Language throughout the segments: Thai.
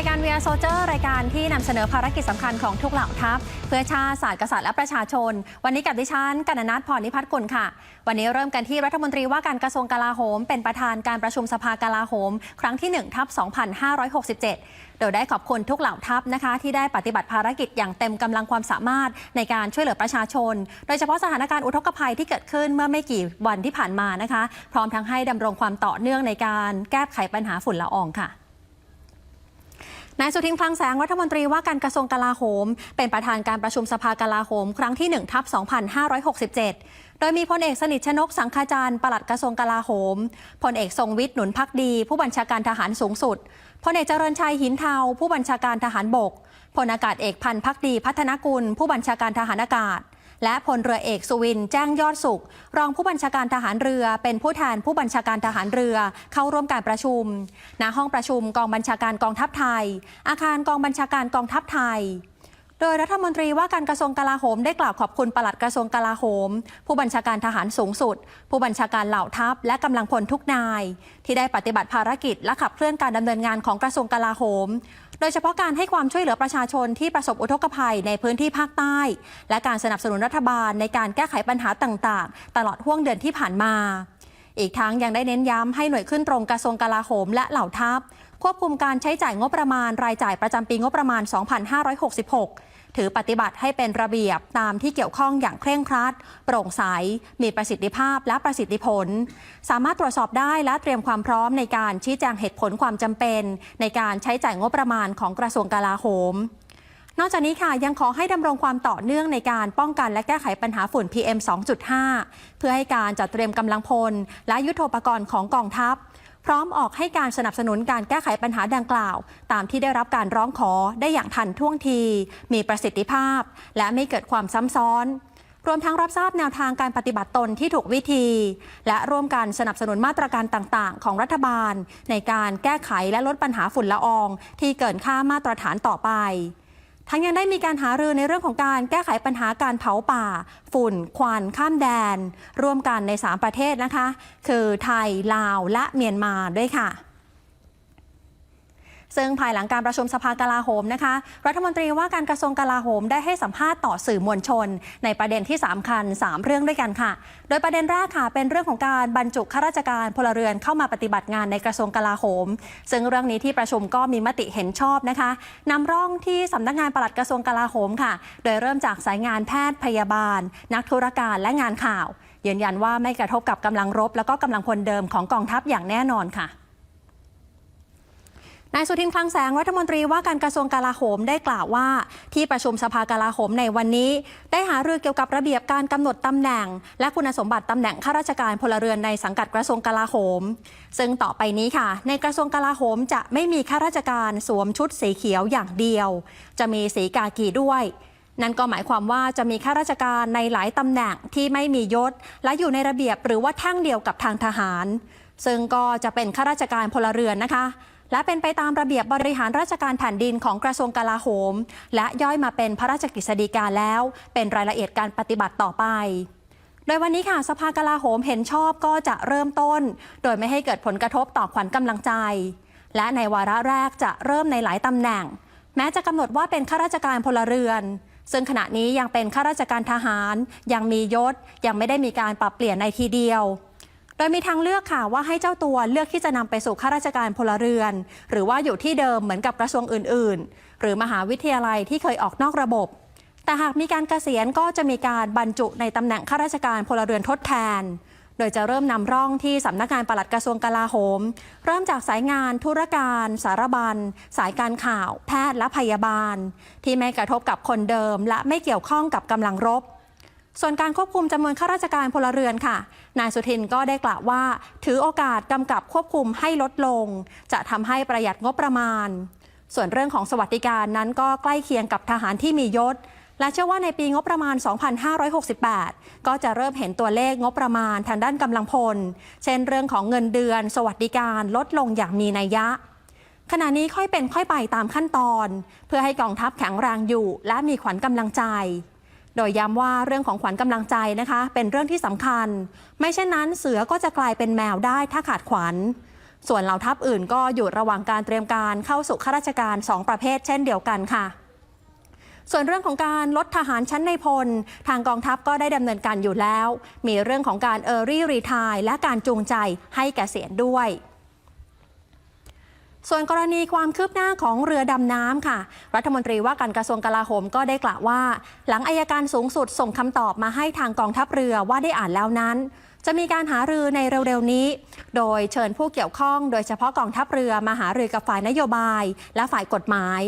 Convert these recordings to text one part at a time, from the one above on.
รายการ VR Soldier รายการที่นำเสนอภารกิจสำคัญของทุกเหล่าทัพ เพื่อชาติศาสตร์กษัตริย์และประชาชน วันนี้กับดิฉันกัณนัทพรนิพัฒน์กุลค่ะ วันนี้เริ่มกันที่รัฐมนตรีว่าการกระทรวงกลาโหม เป็นประธานการประชุมสภากลาโหม ครั้งที่1ทับ2567 โดยได้ขอบคุณทุกเหล่าทัพนะคะ ที่ได้ปฏิบัติภารกิจอย่างเต็มกำลังความสามารถในการช่วยเหลือประชาชน โดยเฉพาะสถานการณ์อุทกภัยที่เกิดขึ้นเมื่อไม่กี่วันที่ผ่านมานะคะ พร้อมทั้งให้ดำรงความต่อเนื่องในการแก้ไขปัญหาฝุ่นละอองค่ะ นายสุทินคลังแสงรัฐมนตรีว่าการกระทรวงกลาโหม เป็นประธานการประชุมสภากลาโหม ครั้งที่1ทับ2567 โดยมีพลเอกสนิทชนกสังฆาจารย์ปลัดกระทรวงกลาโหมพลเอกทรงวิทย์หนุนพักดี ผู้บัญชาการทหารสูงสุดพลเอกเจริญชัยหินเทาผู้บัญชาการทหารบกพลอากาศเอกพันธ์พักดีพัฒนกุล ผู้บัญชาการทหารอากาศ และพลเรือเอกสุวินแจ้งยอดสุข รองผู้บัญชาการทหารเรือ เป็นผู้แทนผู้บัญชาการทหารเรือเข้าร่วมการประชุม ณ ห้องประชุมกองบัญชาการกองทัพไทย อาคารกองบัญชาการกองทัพไทยโดยรัฐมนตรีว่าการกระทรวงกลาโหมได้กล่าวขอบคุณปลัดกระทรวงกลาโหม ผู้บัญชาการทหารสูงสุด ผู้บัญชาการเหล่าทัพ และกำลังพลทุกนาย ที่ได้ปฏิบัติภารกิจและขับเคลื่อนการดำเนินงานของกระทรวงกลาโหม โดยเฉพาะการให้ความช่วยเหลือประชาชนที่ประสบอุทกภัยในพื้นที่ภาคใต้ และการสนับสนุนรัฐบาลในการแก้ไขปัญหาต่างๆ ตลอดห่วงเดือนที่ผ่านมา อีกทั้งยังได้เน้นย้ำให้หน่วยขึ้นตรงกระทรวงกลาโหมและเหล่าทัพควบคุมการใช้จ่ายงบประมาณรายจ่ายประจำปีงบประมาณ 2566 ถือปฏิบัติให้เป็นระเบียบตามที่เกี่ยวข้องอย่างเคร่งครัด โปร่งใส มีประสิทธิภาพและประสิทธิผล สามารถตรวจสอบได้และเตรียมความพร้อมในการชี้แจงเหตุผลความจำเป็น ในการใช้จ่ายงบประมาณของกระทรวงกลาโหมนอกจากนี้ค่ะยังขอให้ดำรงความต่อเนื่องในการป้องกันและแก้ไขปัญหาฝุ่น PM 2.5 เพื่อให้การจัดเตรียมกำลังพล และยุทโธปกรณ์ของกองทัพ พร้อมออกให้การสนับสนุนการแก้ไขปัญหาดังกล่าว ตามที่ได้รับการร้องขอได้อย่างทันท่วงที มีประสิทธิภาพ และไม่เกิดความซ้ำซ้อนรวมทั้งรับทราบแนวทางการปฏิบัติตนที่ถูกวิธี และร่วมกันสนับสนุนมาตรการต่าง ๆ ของรัฐบาล ในการแก้ไขและลดปัญหาฝุ่นละออง ที่เกินค่ามาตรฐานต่อไป ทั้งยังได้มีการหารือในเรื่องของการแก้ไขปัญหาการเผาป่า ฝุ่น ควัน ข้ามแดน ร่วมกันใน 3 ประเทศนะคะ คือไทย ลาว และเมียนมาด้วยค่ะ ซึ่งภายหลังการประชุมสภากลาโหมนะคะ รัฐมนตรีว่าการกระทรวงกลาโหมได้ให้สัมภาษณ์ต่อสื่อมวลชน ในประเด็นที่สำคัญ 3 เรื่องด้วยกันค่ะ โดยประเด็นแรกค่ะ เป็นเรื่องของการบรรจุข้าราชการพลเรือนเข้ามาปฏิบัติงานในกระทรวงกลาโหม ซึ่งเรื่องนี้ที่ประชุมก็มีมติเห็นชอบนะคะนำร่องที่สำนักงานปลัดกระทรวงกลาโหมค่ะ โดยเริ่มจากสายงานแพทย์พยาบาล นักธุรการและงานข่าว ยืนยันว่าไม่กระทบกับกำลังรบ แล้วก็กำลังพลเดิมของกองทัพอย่างแน่นอนค่ะ นายสุทินคลังแสงรัฐมนตรีว่าการกระทรวงกลาโหมได้กล่าวว่า ที่ประชุมสภากลาโหมในวันนี้ ได้หารือเกี่ยวกับระเบียบการกำหนดตำแหน่ง และคุณสมบัติตำแหน่งข้าราชการพลเรือนในสังกัดกระทรวงกลาโหม ซึ่งต่อไปนี้ค่ะ ในกระทรวงกลาโหมจะไม่มีข้าราชการสวมชุดสีเขียวอย่างเดียว จะมีสีกากีด้วย นั่นก็หมายความว่าจะมีข้าราชการในหลายตำแหน่งที่ไม่มียศ และอยู่ในระเบียบหรือว่าแท่งเดียวกับทางทหาร ซึ่งก็จะเป็นข้าราชการพลเรือนนะคะ และเป็นไปตามระเบียบบริหารราชการแผ่นดินของกระทรวงกลาโหม และย่อยมาเป็นพระราชกฤษฎีกาแล้ว เป็นรายละเอียดการปฏิบัติต่อไป โดยวันนี้ค่ะสภากลาโหมเห็นชอบก็จะเริ่มต้น โดยไม่ให้เกิดผลกระทบต่อขวัญกำลังใจ และในวาระแรกจะเริ่มในหลายตำแหน่ง แม้จะกำหนดว่าเป็นข้าราชการพลเรือน ซึ่งขณะนี้ยังเป็นข้าราชการทหาร ยังมียศ ยังไม่ได้มีการปรับเปลี่ยนในทีเดียว โดยมีทางเลือกค่ะว่าให้เจ้าตัวเลือกที่จะนำไปสู่ข้าราชการพลเรือน หรือว่าอยู่ที่เดิมเหมือนกับกระทรวงอื่น ๆ หรือมหาวิทยาลัยที่เคยออกนอกระบบ แต่หากมีการเกษียณก็จะมีการบรรจุในตำแหน่งข้าราชการพลเรือนทดแทน โดยจะเริ่มนำร่องที่สำนักงานปลัดกระทรวงกลาโหม เริ่มจากสายงาน ธุรการ สารบัญ สายการข่าว แพทย์และพยาบาล ที่ไม่กระทบกับคนเดิม และไม่เกี่ยวข้องกับกำลังรบ ส่วนการควบคุมจำนวนข้าราชการพลเรือนค่ะ นายสุทินก็ได้กล่าวว่า ถือโอกาสกำกับควบคุมให้ลดลง จะทำให้ประหยัดงบประมาณ ส่วนเรื่องของสวัสดิการนั้นก็ใกล้เคียงกับทหารที่มียศ และเชื่อว่าในปีงบประมาณ 2568 ก็จะเริ่มเห็นตัวเลขงบประมาณทางด้านกำลังพล เช่นเรื่องของเงินเดือน สวัสดิการลดลงอย่างมีนัยยะขณะนี้ค่อยเป็นค่อยไปตามขั้นตอน เพื่อให้กองทัพแข็งแรงอยู่ และมีขวัญกำลังใจ โดยย้ำว่าเรื่องของขวัญกำลังใจนะคะ เป็นเรื่องที่สำคัญ ไม่เช่นนั้นเสือก็จะกลายเป็นแมวได้ถ้าขาดขวัญ ส่วนเหล่าทัพอื่นก็อยู่ระหว่างการเตรียมการเข้าสู่ข้าราชการ 2 ประเภท เช่นเดียวกันค่ะ ส่วนเรื่องของการลดทหารชั้นในพล ทางกองทัพก็ได้ดำเนินการอยู่แล้ว มีเรื่องของการ Early Retire และการจูงใจให้แก่เสียณด้วย ส่วนกรณีความคืบหน้าของเรือดำน้ำค่ะ รัฐมนตรีว่าการกระทรวงกลาโหมก็ได้กล่าวว่า หลังอายการสูงสุดส่งคำตอบมาให้ทางกองทัพเรือว่าได้อ่านแล้วนั้น จะมีการหารือในเร็วๆนี้ โดยเชิญผู้เกี่ยวข้อง โดยเฉพาะกองทัพเรือมาหารือกับฝ่ายนโยบาย และฝ่ายกฎหมาย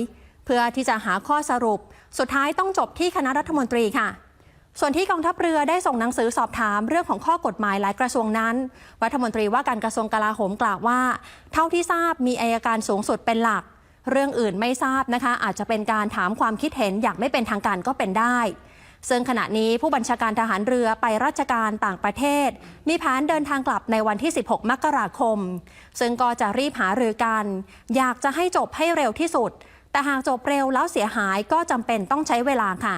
เพื่อที่จะหาข้อสรุป สุดท้ายต้องจบที่คณะรัฐมนตรีค่ะ ส่วนที่กองทัพเรือได้ส่งหนังสือสอบถามเรื่องของข้อกฎหมายหลายกระทรวงนั้น รัฐมนตรีว่าการกระทรวงกลาโหมกล่าวว่า เท่าที่ทราบมีอายการสูงสุดเป็นหลัก เรื่องอื่นไม่ทราบนะคะ อาจจะเป็นการถามความคิดเห็นอย่างไม่เป็นทางการก็เป็นได้ ซึ่งขณะนี้ผู้บัญชาการทหารเรือไปราชการต่างประเทศ มีแผนเดินทางกลับในวันที่ 16 มกราคม ซึ่งก็จะรีบหารือกัน อยากจะให้จบให้เร็วที่สุด แต่หากจบเร็วแล้วเสียหายก็จำเป็นต้องใช้เวลาค่ะ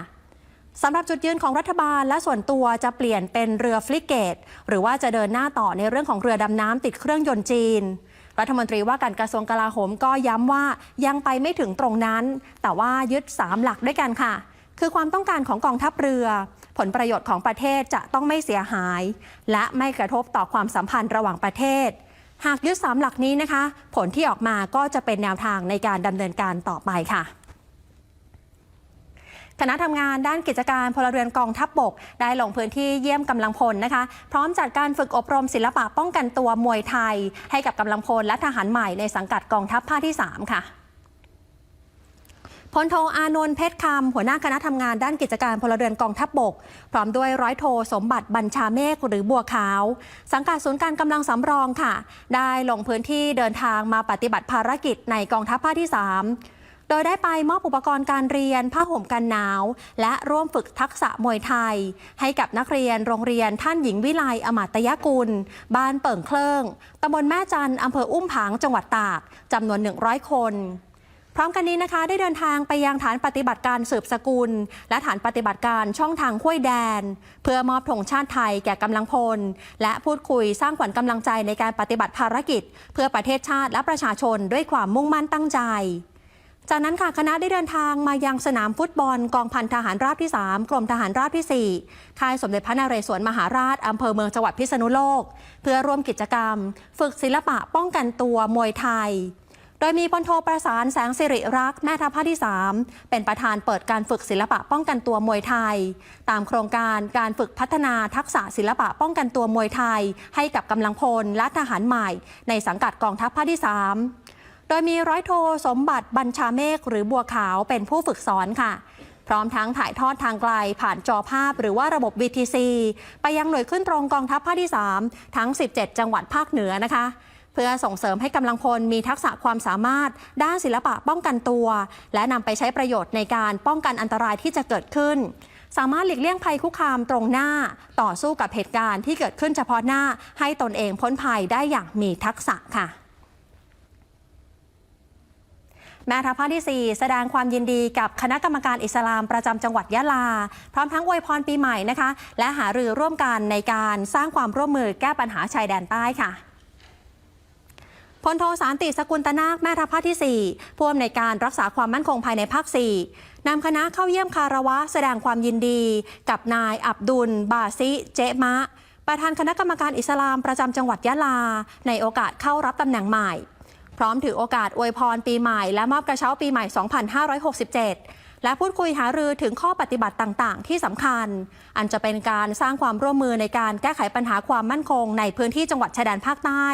สำหรับจุดยืนของรัฐบาลและส่วนตัวจะเปลี่ยนเป็นเรือฟลิเกต หรือว่าจะเดินหน้าต่อในเรื่องของเรือดำน้ำติดเครื่องยนต์จีน รัฐมนตรีว่าการกระทรวงกลาโหมก็ย้ำว่ายังไปไม่ถึงตรงนั้น แต่ว่ายึด 3 หลักด้วยกันค่ะ คือความต้องการของกองทัพเรือ ผลประโยชน์ของประเทศจะต้องไม่เสียหาย และไม่กระทบต่อความสัมพันธ์ระหว่างประเทศ หากยึด 3 หลักนี้นะคะ ผลที่ออกมาก็จะเป็นแนวทางในการดำเนินการต่อไปค่ะ คณะทำงานด้านกิจการพลเรือนกองทัพบบก ได้ลงพื้นที่เยี่ยมกำลังพลนะคะ พร้อมจัดการฝึกอบรมศิลปะป้องกันตัวมวยไทย ให้กับกำลังพลและทหารใหม่ในสังกัดกองทัพภาคที่ 3 ค่ะพลโทอานนท์เพชรคำหัวหน้าคณะทำงานด้านกิจการพลเรือนกองทัพบบก พร้อมด้วยร้อยโทสมบัติบัญชาเมฆหรือบัวขาว สังกัดศูนย์การกำลังสำรองค่ะ ได้ลงพื้นที่เดินทางมาปฏิบัติภารกิจในกองทัพภาคที่ 3 ดยได้ไปมอบอุปกรณ์การเรียนผ้าห่มกันหนาว และร่วมฝึกทักษะมวยไทย ให้กับนักเรียนโรงเรียนท่านหญิงวิไลอมาตยกุล บ้านเปิ่งเคลิ่งตำบลแม่จันอำเภออุ้มผางจังหวัดตากจำนวน 100 คนพร้อมกันนี้นะคะได้เดินทางไปยังฐานปฏิบัติการสืบสกุล และฐานปฏิบัติการช่องทางห้วยแดน เพื่อมอบธงชาติไทยแก่กำลังพล และพูดคุยสร้างขวัญกำลังใจในการปฏิบัติภารกิจ เพื่อประเทศชาติและประชาชนด้วยความมุ่งมั่นตั้งใจ จากนั้นค่ะคณะได้เดินทางมายังสนามฟุตบอลกองพันทหารราบที่ 3 กรมทหารราบที่ 4 ค่ายสมเด็จพระนเรศวรมหาราชอำเภอเมืองจังหวัดพิษณุโลก เพื่อร่วมกิจกรรม ฝึกศิลปะป้องกันตัวมวยไทย โดยมีพลโทประสานแสงสิริรักษ์แม่ทัพภาคที่ 3 เป็นประธานเปิดการฝึกศิลปะป้องกันตัวมวยไทย ตามโครงการการฝึกพัฒนาทักษะศิลปะป้องกันตัวมวยไทย ให้กับกำลังพลและทหารใหม่ ในสังกัดกองทัพภาคที่ 3 ดยมีร้อยโทสมบัติบัญชาเมฆหรือบัวขาวเป็นผู้ฝึกสอนค่ะ พร้อมทั้งถ่ายทอดทางไกลผ่านจอภาพหรือว่าระบบ VTC ไปยังหน่วยขึ้นตรงกองทัพภาคที่ 3 ทั้ง 17 จังหวัดภาคเหนือนะคะ เพื่อส่งเสริมให้กำลังพลมีทักษะความสามารถ ด้านศิลปะป้องกันตัว และนำไปใช้ประโยชน์ในการป้องกันอันตรายที่จะเกิดขึ้นสามารถหลีกเลี่ยงภัยคุกคามตรงหน้า ต่อสู้กับเหตุการณ์ที่เกิดขึ้นเฉพาะหน้า ให้ตนเองพ้นภัยได้อย่างมีทักษะค่ะ แม่ทัพภาคที่ 4 แสดงความยินดีกับคณะกรรมการอิสลามประจำจังหวัดยะลา พร้อมทั้งอวยพรปีใหม่นะคะ และหารือร่วมกันในการสร้างความร่วมมือแก้ปัญหาชายแดนใต้ค่ะพลโทสารติสกุลตนาคแม่ทัพภาคที่ 4 ผู้อำนวยการรักษาความมั่นคงภายในภาค 4 นำคณะเข้าเยี่ยมคารวะแสดงความยินดี กับนายอับดุล บาซิเจมะ ประธานคณะกรรมการอิสลามประจำจังหวัดยะลา ในโอกาสเข้ารับตำแหน่งใหม่ ร้อมถือโอกาสอวยพรปีใหม่และมอบกระเช้าปีใหม่ 2567 และพูดคุยหารือถึงข้อปฏิบัติต่าง ๆ ที่สำคัญ อันจะเป็นการสร้างความร่วมมือในการแก้ไขปัญหาความมั่นคง ในพื้นที่จังหวัดชายแดนภาคใต้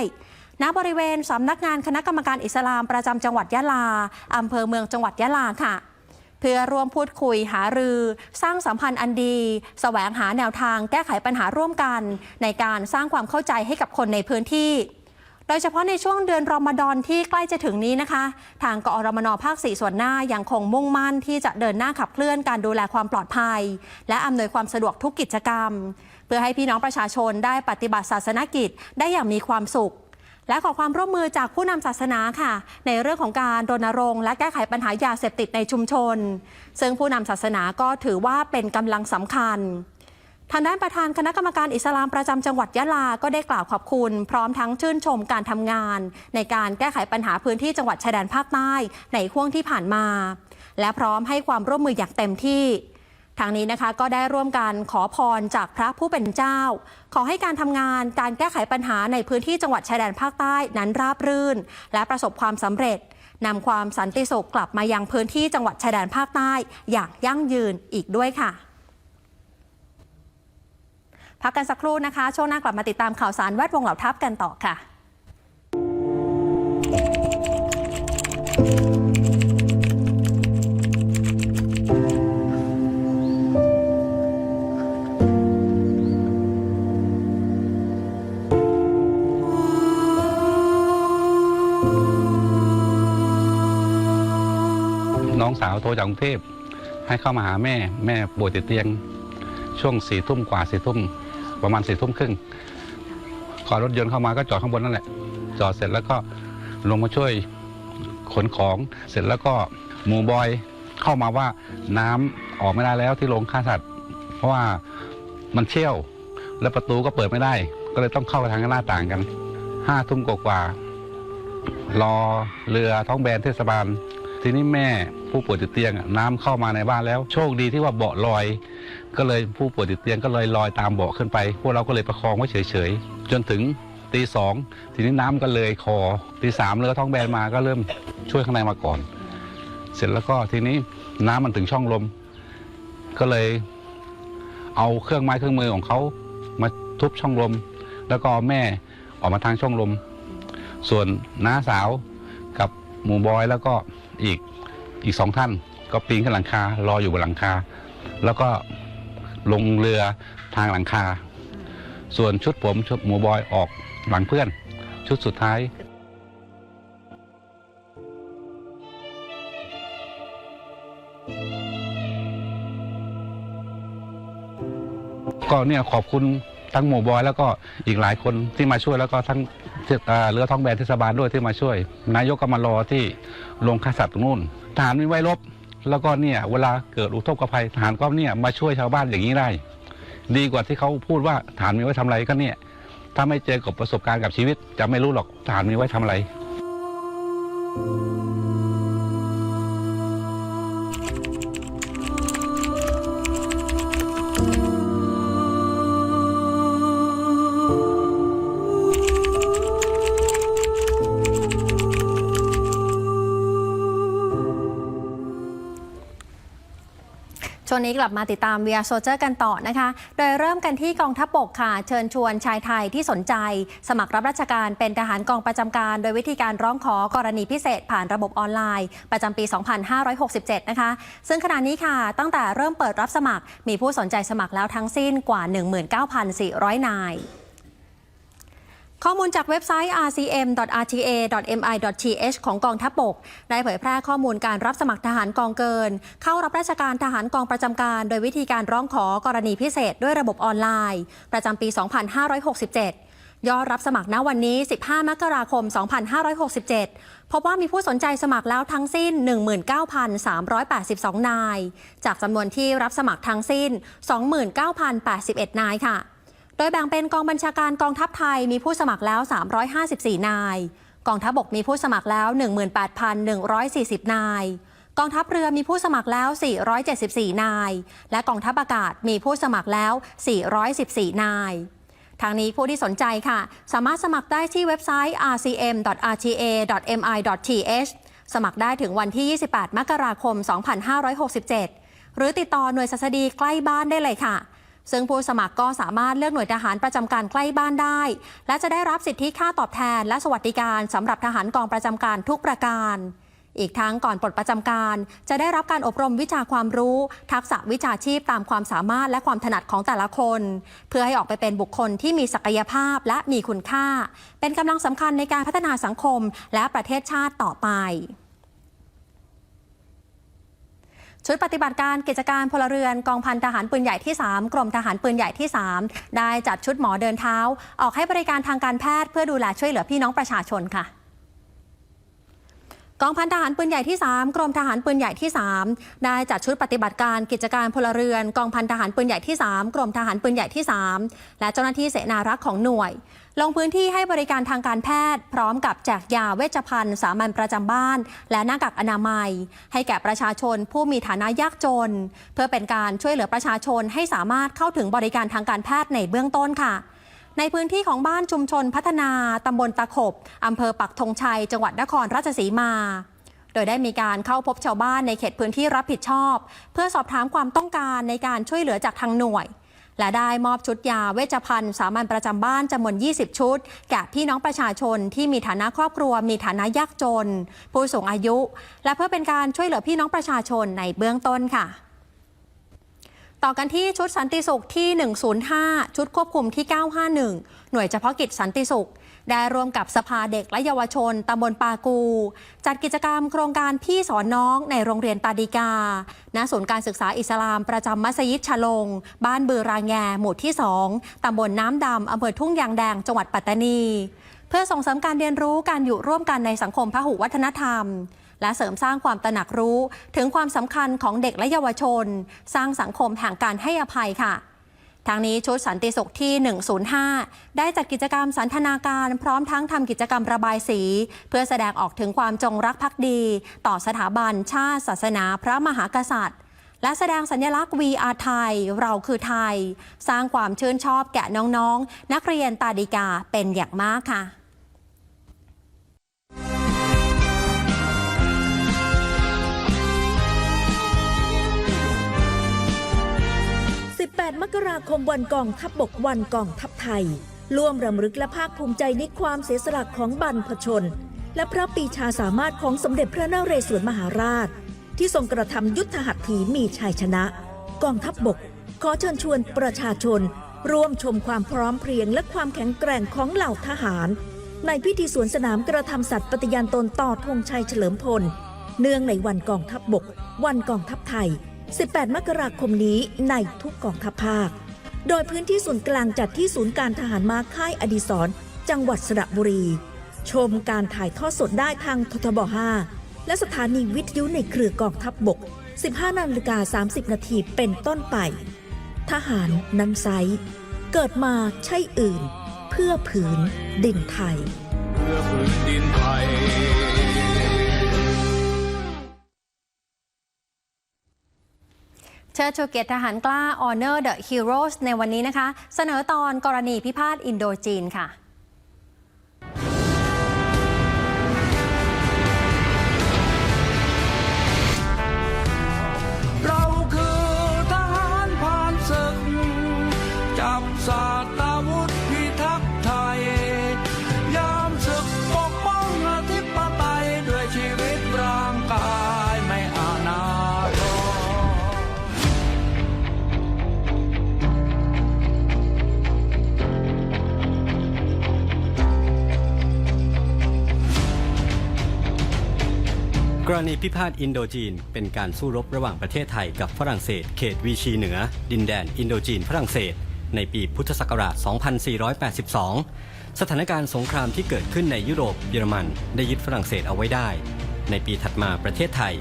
ณบริเวณสำนักงานคณะกรรมการอิสลามประจำจังหวัดยะลาอำเภอเมืองจังหวัดยะลาค่ะ เพื่อร่วมพูดคุยหารือ สร้างสัมพันธ์อันดีแสวงหาแนวทางแก้ไขปัญหาร่วมกัน ในการสร้างความเข้าใจให้กับคนในพื้นที่ โดยเฉพาะในช่วงเดือนรอมฎอนที่ใกล้จะถึงนี้นะคะ ทางกอรมนภาค 4 ส่วนหน้ายังคงมุ่งมั่นที่จะเดินหน้าขับเคลื่อนการดูแลความปลอดภัย และอำนวยความสะดวกทุกกิจกรรม เพื่อให้พี่น้องประชาชนได้ปฏิบัติศาสนกิจได้อย่างมีความสุขและขอความร่วมมือจากผู้นำศาสนาค่ะ ในเรื่องของการรณรงค์และแก้ไขปัญหายาเสพติดในชุมชน ซึ่งผู้นำศาสนาก็ถือว่าเป็นกำลังสำคัญ ทางด้านประธานคณะกรรมการอิสลามประจำจังหวัดยะลา ก็ได้กล่าวขอบคุณ พร้อมทั้งชื่นชมการทำงาน ในการแก้ไขปัญหาพื้นที่จังหวัดชายแดนภาคใต้ในห่วงที่ผ่านมา และพร้อมให้ความร่วมมืออย่างเต็มที่ทางนี้นะคะก็ได้ร่วมกันขอพรจากพระผู้เป็นเจ้า ขอให้การทำงานการแก้ไขปัญหาในพื้นที่จังหวัดชายแดนภาคใต้นั้นราบรื่น และประสบความสำเร็จนำความสันติสุขกลับมายังพื้นที่จังหวัดชายแดนภาคใต้อย่างยั่งยืนอีกด้วยค่ะ พักกันสักครู่นะคะ ช่วงหน้ากลับมาติดตามข่าวสารแวดวงเหล่าทัพกันต่อค่ะน้องสาวโทรจากกรุงเทพให้เข้ามาหาแม่แม่ป่วยติดเตียง ช่วงสี่ทุ่มกว่าสี่ทุ่ม ประมาณสี่ทุ่มครึ่งขอรถยนต์เข้ามาก็จอดข้างบนนั่นแหละ จอดเสร็จแล้วก็ลงมาช่วยขนของเสร็จแล้วก็หมูบอยเข้ามาว่าน้ำออกไม่ได้แล้วที่โรงฆ่าสัตว์ เพราะว่ามันเชี่ยว แล้วประตูก็เปิดไม่ได้ ก็เลยต้องเข้าทางหน้าต่างกันห้าทุ่มกว่ารอเรือท้องแบนเทศบาล ทีนี้แม่ ผู้ป่วยติดเตียงน้ำเข้ามาในบ้านแล้ว โชคดีที่ว่าเบาะลอย ก็เลยผู้ป่วยติดเตียงก็เลยลอยตามเบาะขึ้นไป พวกเราก็เลยประคองไว้เฉยๆ จนถึงตีสองทีนี้น้ำก็เลยคอตีสามเรือท้องแบนมาก็เริ่มช่วยข้างในมาก่อน เสร็จแล้วก็ทีนี้น้ำมันถึงช่องลม ก็เลยเอาเครื่องไม้เครื่องมือของเขามาทุบช่องลม แล้วก็แม่ออกมาทางช่องลม ส่วนน้าสาวกับหมูบอยแล้วก็อีก อีกสองท่านก็ปีนขึ้นหลังคารออยู่บนหลังคา แล้วก็ลงเรือทางหลังคา ส่วนชุดผมชุดหมูบอยออกหลังเพื่อน ชุดสุดท้ายก็เนี่ยขอบคุณ ทั้งหมู่บอยแล้วก็อีกหลายคนที่มาช่วยแล้วก็ทั้งเรือท้องแบนเทศบาลด้วยที่มาช่วย นายกก็มารอที่โรงฆ่าสัตว์ตรงนู้นทหารมีไว้รบ แล้วก็เนี่ยเวลาเกิดอุทกภัยทหารก็เนี่ยมาช่วยชาวบ้านอย่างนี้ได้ ดีกว่าที่เขาพูดว่าทหารมีไว้ทำอะไรก็เนี่ยถ้าไม่เจอกับประสบการณ์กับชีวิต จะไม่รู้หรอกทหารมีไว้ทำอะไรช่ว นี้กลับมาติดตาม VR Soldier กันต่อนะคะ โดยเริ่มกันที่กองทัพบกค่ะ เชิญชวนชายไทยที่สนใจ สมัครรับราชการเป็นทหารกองประจำการ โดยวิธีการร้องขอกรณีพิเศษผ่านระบบออนไลน์ ประจำปี 2567 นะคะ ซึ่งขณะนี้ค่ะ ตั้งแต่เริ่มเปิดรับสมัคร มีผู้สนใจสมัครแล้วทั้งสิ้นกว่า 19,400 นาย ข้อมูลจากเว็บไซต์ rcm.rta.mi.th ของกองทัพบก ได้เผยแพร่ข้อมูลการรับสมัครทหารกองเกิน เข้ารับราชการทหารกองประจำการ โดยวิธีการร้องขอกรณีพิเศษด้วยระบบออนไลน์ ประจำปี 2567ยอดรับสมัครณวันนี้ 15 มกราคม 2567 พบว่ามีผู้สนใจสมัครแล้วทั้งสิ้น 19,382 นาย จากจำนวนที่รับสมัครทั้งสิ้น 29,081 นายค่ะ โดยแบ่งเป็นกองบัญชาการกองทัพไทยมีผู้สมัครแล้ว 354 นาย กองทัพบกมีผู้สมัครแล้ว 18,140 นาย กองทัพเรือมีผู้สมัครแล้ว 474 นาย และกองทัพอากาศมีผู้สมัครแล้ว 414 นายทางนี้ผู้ที่สนใจค่ะ สามารถสมัครได้ที่เว็บไซต์ rcm.rta.mi.th สมัครได้ถึงวันที่ 28 มกราคม 2567 หรือติดต่อหน่วยสัสดีใกล้บ้านได้เลยค่ะ ซึ่งผู้สมัครก็สามารถเลือกหน่วยทหารประจำการใกล้บ้านได้ และจะได้รับสิทธิค่าตอบแทน และสวัสดิการสำหรับทหารกองประจำการทุกประการ อีกทั้งก่อนปลดประจำการ จะได้รับการอบรมวิชาความรู้ ทักษะวิชาชีพตามความสามารถและความถนัดของแต่ละคน เพื่อให้ออกไปเป็นบุคคลที่มีศักยภาพและมีคุณค่า เป็นกำลังสำคัญในการพัฒนาสังคมและประเทศชาติต่อไป ชุดปฏิบัติการกิจการพลเรือนกองพันทหารปืนใหญ่ที่ 3 กรมทหารปืนใหญ่ที่ 3 ได้จัดชุดหมอเดินเท้า ออกให้บริการทางการแพทย์เพื่อดูแลช่วยเหลือพี่น้องประชาชนค่ะกองพันทหารปืนใหญ่ที่ 3 กรมทหารปืนใหญ่ที่ 3 ได้จัดชุดปฏิบัติการกิจการพลเรือน กองพันทหารปืนใหญ่ที่ 3 กรมทหารปืนใหญ่ที่ 3 และเจ้าหน้าที่เสนารักษ์ของหน่วย ลงพื้นที่ให้บริการทางการแพทย์ พร้อมกับแจกยาเวชภัณฑ์สามัญประจำบ้าน และหน้ากากอนามัย ให้แก่ประชาชนผู้มีฐานะยากจน เพื่อเป็นการช่วยเหลือประชาชนให้สามารถเข้าถึงบริการทางการแพทย์ในเบื้องต้นค่ะ ในพื้นที่ของบ้านชุมชนพัฒนาตำบลตะขบอำเภอปักธงชัย จังหวัดนครราชสีมาโดยได้มีการเข้าพบชาวบ้านในเขตพื้นที่รับผิดชอบ เพื่อสอบถามความต้องการในการช่วยเหลือจากทางหน่วย และได้มอบชุดยาเวชภัณฑ์สามัญประจำบ้านจำนวน 20 ชุด แก่พี่น้องประชาชนที่มีฐานะครอบครัว มีฐานะยากจน ผู้สูงอายุ และเพื่อเป็นการช่วยเหลือพี่น้องประชาชนในเบื้องต้นค่ะต่อกันที่ชุดสันติสุขที่ 105 ชุดควบคุมที่ 951 หน่วยเฉพาะกิจสันติสุข ได้ร่วมกับสภาเด็กและเยาวชนตำบลปากู จัดกิจกรรมโครงการพี่สอนน้องในโรงเรียนตาดีกา ณ ศูนย์การศึกษาอิสลามประจำมัสยิดชะลง บ้านบือรางแง หมู่ที่ 2ตำบลน้ำดำอำเภอทุ่งยางแดง จังหวัดปัตตานี เพื่อส่งเสริมการเรียนรู้การอยู่ร่วมกันในสังคมพหุวัฒนธรรมและเสริมสร้างความตระหนักรู้ ถึงความสำคัญของเด็กและเยาวชน สร้างสังคมแห่งการให้อภัยค่ะ ทางนี้ชุดสันติสุขที่ 105 ได้จัดกิจกรรมสันทนาการพร้อมทั้งทำกิจกรรมระบายสี เพื่อแสดงออกถึงความจงรักภักดี ต่อสถาบันชาติศาสนาพระมหากษัตริย์ และแสดงสัญลักษณ์ VR ไทย เราคือไทย สร้างความชื่นชอบแก่น้องๆนักเรียนตาดีกาเป็นอย่างมากค่ะ 18 มกราคมวันกองทัพบบกวันกองทัพไทย ร่วมรำลึกและภาคภูมิใจในความเสียสละของบรรพชน และพระปีชาสามารถของสมเด็จพระนเรศวรมหาราช ที่ทรงกระทำยุทธหัตถีมีชัยชนะ กองทัพบบก ขอเชิญชวนประชาชน ร่วมชมความพร้อมเพรียงและความแข็งแกร่งของเหล่าทหาร ในพิธีสวนสนามกระทำสัตย์ปฏิญาณตนต่อธงชัยเฉลิมพล เนื่องในวันกองทัพบบก วันกองทัพไทย 18 มกราคมนี้ในทุกกองทัพภาค โดยพื้นที่ส่วนกลางจัดที่ศูนย์การทหารม้าค่ายอดีศร จังหวัดสระบุรี ชมการถ่ายทอดสดได้ทางททบ 5 และสถานีวิทยุในเครือกองทัพบบก 15 นาฬิกา 30 นาทีเป็นต้นไป ทหารนั้นไซเกิดมาใช่อื่น เพื่อผืนดินไทย เพื่อพื้นดินไทย ชิดชูเกียรติทหารกล้า Honor the Heroes ในวันนี้นะคะ เสนอตอนกรณีพิพาทอินโดจีนค่ะ รณีพิพาทอินโดจีน เป็นการสู้รบระหว่างประเทศไทยกับฝรั่งเศส เขตวีชีเหนือ ดินแดนอินโดจีนฝรั่งเศส ในปีพุทธศักราช 2482 สถานการณ์สงครามที่เกิดขึ้นในยุโรปเยอรมัน ได้ยึดฝรั่งเศสเอาไว้ได้ ในปีถัดมาประเทศไทย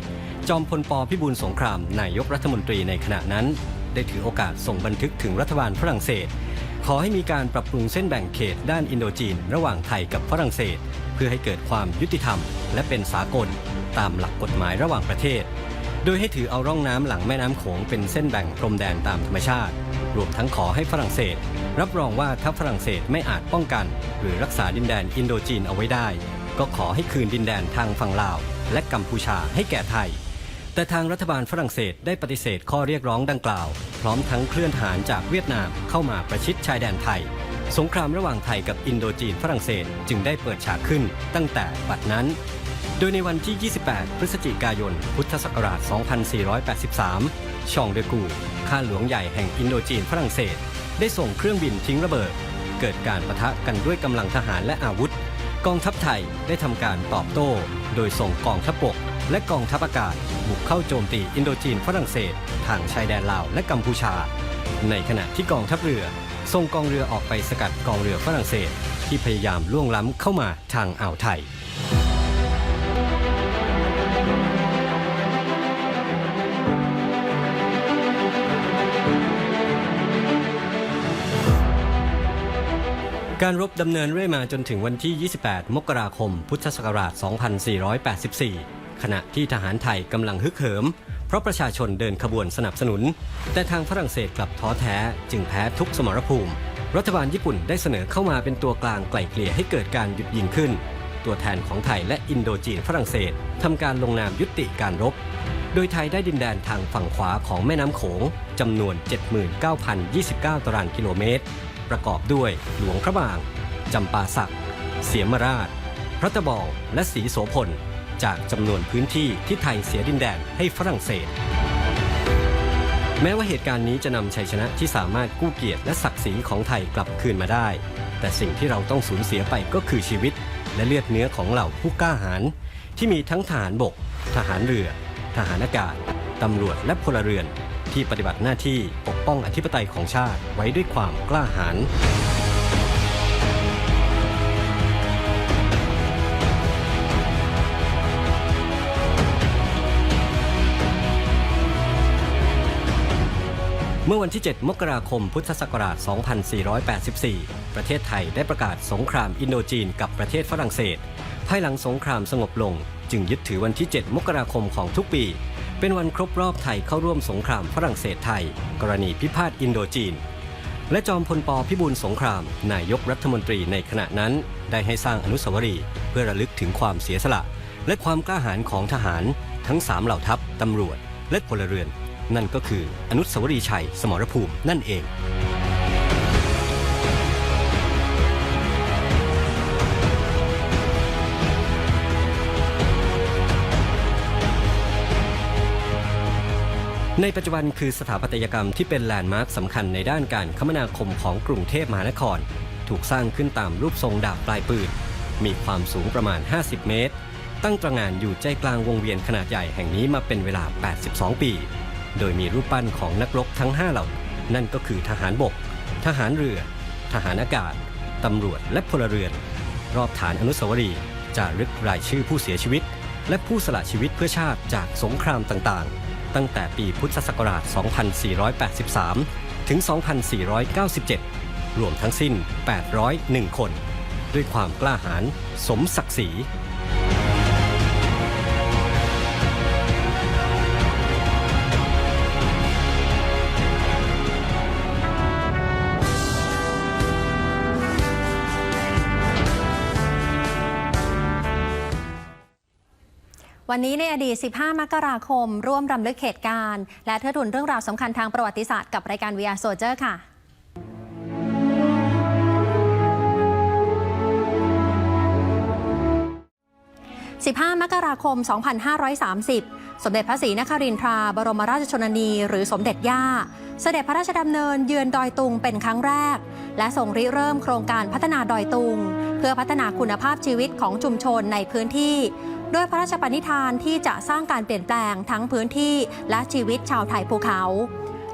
จอมพลปพิบูลสงครามนายกรัฐมนตรีในขณะนั้น ได้ถือโอกาสส่งบันทึกถึงรัฐบาลฝรั่งเศส ขอให้มีการปรับปรุงเส้นแบ่งเขตด้านอินโดจีน ระหว่างไทยกับฝรั่งเศส เพื่อให้เกิดความยุติธรรม และเป็นสากล ตามหลักกฎหมายระหว่างประเทศ โดยให้ถือเอาร่องน้ำหลังแม่น้ำโขงเป็นเส้นแบ่งพรมแดนตามธรรมชาติ รวมทั้งขอให้ฝรั่งเศส รับรองว่าถ้าฝรั่งเศสไม่อาจป้องกัน หรือรักษาดินแดนอินโดจีนเอาไว้ได้ ก็ขอให้คืนดินแดนทางฝั่งลาว และกัมพูชาให้แก่ไทย แต่ทางรัฐบาลฝรั่งเศสได้ปฏิเสธข้อเรียกร้องดังกล่าว พร้อมทั้งเคลื่อนทหารจากเวียดนามเข้ามาประชิดชายแดนไทยสงครามระหว่างไทยกับอินโดจีนฝรั่งเศสจึงได้เปิดฉากขึ้นตั้งแต่บัดนั้น โดยในวันที่ 28 พฤศจิกายน พุทธศักราช 2483 ชองเดกู ข้าหลวงใหญ่แห่งอินโดจีนฝรั่งเศส ได้ส่งเครื่องบินทิ้งระเบิด เกิดการประทะกันด้วยกำลังทหารและอาวุธ กองทัพไทยได้ทำการตอบโต้ โดยส่งกองทัพบกและกองทัพอากาศ บุกเข้าโจมตีอินโดจีนฝรั่งเศส ทางชายแดนลาวและกัมพูชา ในขณะที่กองทัพเรือส่งกองเรือออกไปสกัดกองเรือฝรั่งเศส ที่พยายามล่วงล้ำเข้ามาทางอ่าวไทย การรบดำเนินเรื่อยมาจนถึงวันที่ 28 มกราคม พุทธศักราช 2484 ขณะที่ทหารไทยกำลังฮึกเหิม เพราะประชาชนเดินขบวนสนับสนุน แต่ทางฝรั่งเศสกลับท้อแท้จึงแพ้ทุกสมรภูมิ รัฐบาลญี่ปุ่นได้เสนอเข้ามาเป็นตัวกลางไกล่เกลี่ยให้เกิดการหยุดยิงขึ้น ตัวแทนของไทยและอินโดจีนฝรั่งเศสทำการลงนามยุติการรบ โดยไทยได้ดินแดนทางฝั่งขวาของแม่น้ำโขงจำนวน 79,029 ตารางกิโลเมตร ประกอบด้วยหลวงพระบาง จำปาสัก เสียมราช พระตะบองและศรีโสพล จากจำนวนพื้นที่ที่ไทยเสียดินแดนให้ฝรั่งเศส แม้ว่าเหตุการณ์นี้จะนำชัยชนะที่สามารถกู้เกียรติและศักดิ์ศรีของไทยกลับคืนมาได้ แต่สิ่งที่เราต้องสูญเสียไปก็คือชีวิต และเลือดเนื้อของเหล่าผู้กล้าหาญที่มีทั้งทหารบก ทหารเรือ ทหารอากาศตำรวจและพลเรือน ที่ปฏิบัติหน้าที่ปกป้องอธิปไตยของชาติไว้ด้วยความกล้าหาญเมื่อวันที่ 7 มกราคม พุทธศักราช 2484 ประเทศไทยได้ประกาศสงครามอินโดจีนกับประเทศฝรั่งเศส ภายหลังสงครามสงบลง จึงยึดถือวันที่ 7 มกราคมของทุกปี เป็นวันครบรอบไทยเข้าร่วมสงครามฝรั่งเศสไทย กรณีพิพาทอินโดจีน และจอมพลปพิบูลสงคราม นายกรัฐมนตรีในขณะนั้น ได้ให้สร้างอนุสาวรีย์เพื่อระลึกถึงความเสียสละ และความกล้าหาญของทหาร ทั้ง3เหล่าทัพตำรวจ และพลเรือน นั่นก็คืออนุสาวรีย์ชัย สมรภูมินั่นเอง ในปัจจุบันคือสถาปัตยกรรมที่เป็นแลนด์มาร์คสำคัญในด้านการคมนาคมของกรุงเทพมหานคร ถูกสร้างขึ้นตามรูปทรงดาบปลายปืน มีความสูงประมาณ 50 เมตร ตั้งตระงานอยู่ใจกลางวงเวียนขนาดใหญ่แห่งนี้มาเป็นเวลา 82 ปี โดยมีรูปปั้นของนักรบทั้ง 5 เหล่า นั่นก็คือทหารบก ทหารเรือ ทหารอากาศ ตำรวจและพลเรือน รอบฐานอนุสาวรีย์จารึกรายชื่อผู้เสียชีวิต และผู้สละชีวิตเพื่อชาติจากสงครามต่างๆ ตั้งแต่ปีพุทธศักราช 2483 ถึง 2497 รวมทั้งสิ้น 801 คน ด้วยความกล้าหาญสมศักดิ์ศรี วันนี้ในอดีต 15 มกราคม ร่วมรำลึกเหตุการณ์ และเทิดทูนเรื่องราวสำคัญทางประวัติศาสตร์กับรายการ VR Soldier ค่ะ15 มกราคม 2530 สมเด็จพระศรีนครินทรา บรมราชชนนี หรือสมเด็จย่า เสด็จพระราชดำเนินเยือนดอยตุงเป็นครั้งแรก และทรงริเริ่มโครงการพัฒนาดอยตุง เพื่อพัฒนาคุณภาพชีวิตของชุมชนในพื้นที่ ด้วยพระราชปณิธานที่จะสร้างการเปลี่ยนแปลงทั้งพื้นที่และชีวิตชาวไทยภูเขา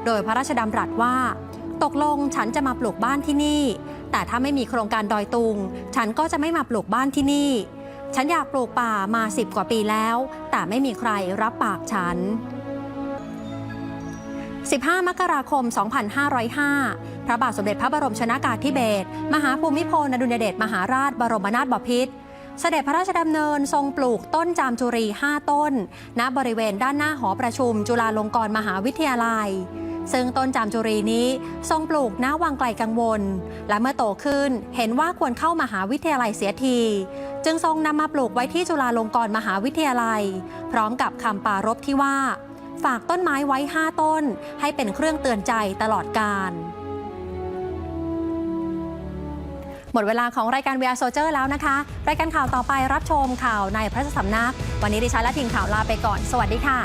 โดยพระราชดำรัสว่า ตกลงฉันจะมาปลูกบ้านที่นี่ แต่ถ้าไม่มีโครงการดอยตุง ฉันก็จะไม่มาปลูกบ้านที่นี่ ฉันอยากปลูกป่ามาสิบกว่าปีแล้ว แต่ไม่มีใครรับปากฉัน 15 มกราคม 2505 พระบาทสมเด็จพระบรมชนากาธิเบศร มหาภูมิพลอดุลยเดชมหาราชบรมนาถบพิตร เสด็จพระราชดำเนินทรงปลูกต้นจามจุรี 5 ต้น ณ บริเวณด้านหน้าหอประชุม จุฬาลงกรณ์มหาวิทยาลัย ซึ่งต้นจามจุรีนี้ทรงปลูกณวังไกลกังวล และเมื่อโตขึ้นเห็นว่าควรเข้ามหาวิทยาลัยเสียที จึงทรงนำมาปลูกไว้ที่จุฬาลงกรณ์มหาวิทยาลัย พร้อมกับคำปรารภที่ว่า ฝากต้นไม้ไว้ 5 ต้น ให้เป็นเครื่องเตือนใจตลอดกาล หมดเวลาของรายการ VR Soldier แล้วนะคะ รายการข่าวต่อไปรับชมข่าวในพระราชสำนัก วันนี้ดิฉันและทีมข่าวลาไปก่อน สวัสดีค่ะ